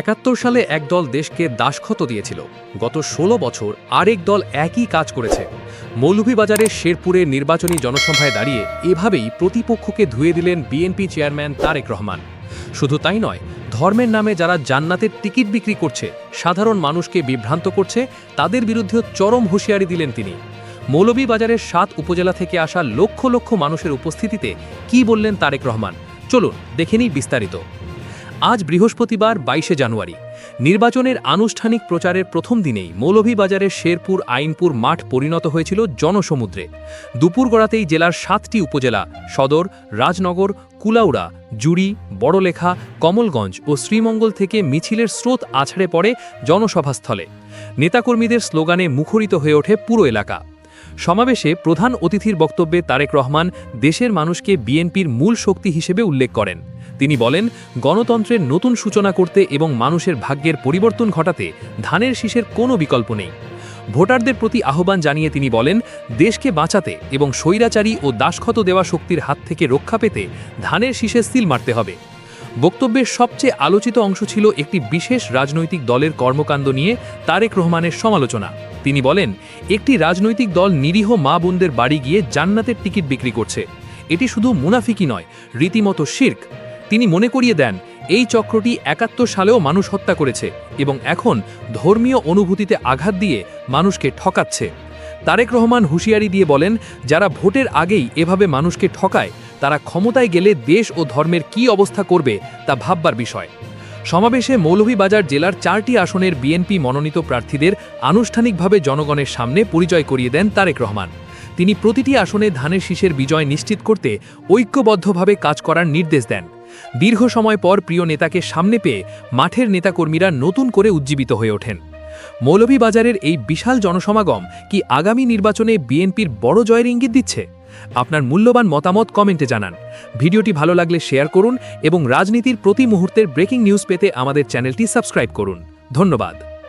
একাত্তর সালে এক দল দেশকে দাসক্ষত দিয়েছিল। গত ১৬ বছর আরেক দল একই কাজ করেছে। মৌলভীবাজারের শেরপুরের নির্বাচনী জনসভায় দাঁড়িয়ে এভাবেই প্রতিপক্ষকে ধুয়ে দিলেন বিএনপি চেয়ারম্যান তারেক রহমান। শুধু তাই নয়, ধর্মের নামে যারা জান্নাতের টিকিট বিক্রি করছে, সাধারণ মানুষকে বিভ্রান্ত করছে, তাদের বিরুদ্ধেও চরম হুঁশিয়ারি দিলেন তিনি। মৌলভীবাজারের সাত উপজেলা থেকে আসা লক্ষ লক্ষ মানুষের উপস্থিতিতে কি বললেন তারেক রহমান? চলুন, দেখে নিই বিস্তারিত। আজ বৃহস্পতিবার বাইশে জানুয়ারি। নির্বাচনের আনুষ্ঠানিক প্রচারের প্রথম দিনেই মৌলভীবাজারের শেরপুর আইনপুর মাঠ পরিণত হয়েছিল জনসমুদ্রে। দুপুর গড়াতেই জেলার সাতটি উপজেলা সদর, রাজনগর, কুলাউড়া, জুড়ি, বড়লেখা, কমলগঞ্জ ও শ্রীমঙ্গল থেকে মিছিলের স্রোত আছড়ে পড়ে জনসভাস্থলে। নেতাকর্মীদের স্লোগানে মুখরিত হয়ে ওঠে পুরো এলাকা। সমাবেশে প্রধান অতিথির বক্তব্যে তারেক রহমান দেশের মানুষকে বিএনপির মূল শক্তি হিসেবে উল্লেখ করেন। তিনি বলেন, গণতন্ত্রের নতুন সূচনা করতে এবং মানুষের ভাগ্যের পরিবর্তন ঘটাতে ধানের শীষের কোনো বিকল্প নেই। ভোটারদের প্রতি আহ্বান জানিয়ে তিনি বলেন, দেশকে বাঁচাতে এবং স্বৈরাচারী ও দাসক্ষত দেওয়া শক্তির হাত থেকে রক্ষা পেতে ধানের শীষে সিল মারতে হবে। বক্তব্যের সবচেয়ে আলোচিত অংশ ছিল একটি বিশেষ রাজনৈতিক দলের কর্মকাণ্ড নিয়ে তারেক রহমানের সমালোচনা। তিনি বলেন, একটি রাজনৈতিক দল নিরীহ মা বোনদের বাড়ি গিয়ে জান্নাতের টিকিট বিক্রি করছে। এটি শুধু মুনাফিকি নয়, রীতিমতো শির্ক। তিনি মনে করিয়ে দেন, এই চক্রটি একাত্তর সালেও মানুষ হত্যা করেছে এবং এখন ধর্মীয় অনুভূতিতে আঘাত দিয়ে মানুষকে ঠকাচ্ছে। তারেক রহমান হুঁশিয়ারি দিয়ে বলেন, যারা ভোটের আগেই এভাবে মানুষকে ঠকায়, তারা ক্ষমতায় গেলে দেশ ও ধর্মের কী অবস্থা করবে তা ভাববার বিষয়। সমাবেশে মৌলভীবাজার জেলার চারটি আসনের বিএনপি মনোনীত প্রার্থীদের আনুষ্ঠানিকভাবে জনগণের সামনে পরিচয় করিয়ে দেন তারেক রহমান। তিনি প্রতিটি আসনে ধানের শীষের বিজয় নিশ্চিত করতে ঐক্যবদ্ধভাবে কাজ করার নির্দেশ দেন। দীর্ঘ সময় পর প্রিয় নেতাকে সামনে পেয়ে মাঠের নেতাকর্মীরা নতুন করে উজ্জীবিত হয়ে ওঠেন। মৌলভীবাজারের এই বিশাল জনসমাগম কি আগামী নির্বাচনে বিএনপির বড় জয়ের ইঙ্গিত দিচ্ছে? আপনার মূল্যবান মতামত কমেন্টে জানান। ভিডিওটি ভালো লাগলে শেয়ার করুন এবং রাজনীতির প্রতি মুহূর্তের ব্রেকিং নিউজ পেতে আমাদের চ্যানেলটি সাবস্ক্রাইব করুন। ধন্যবাদ।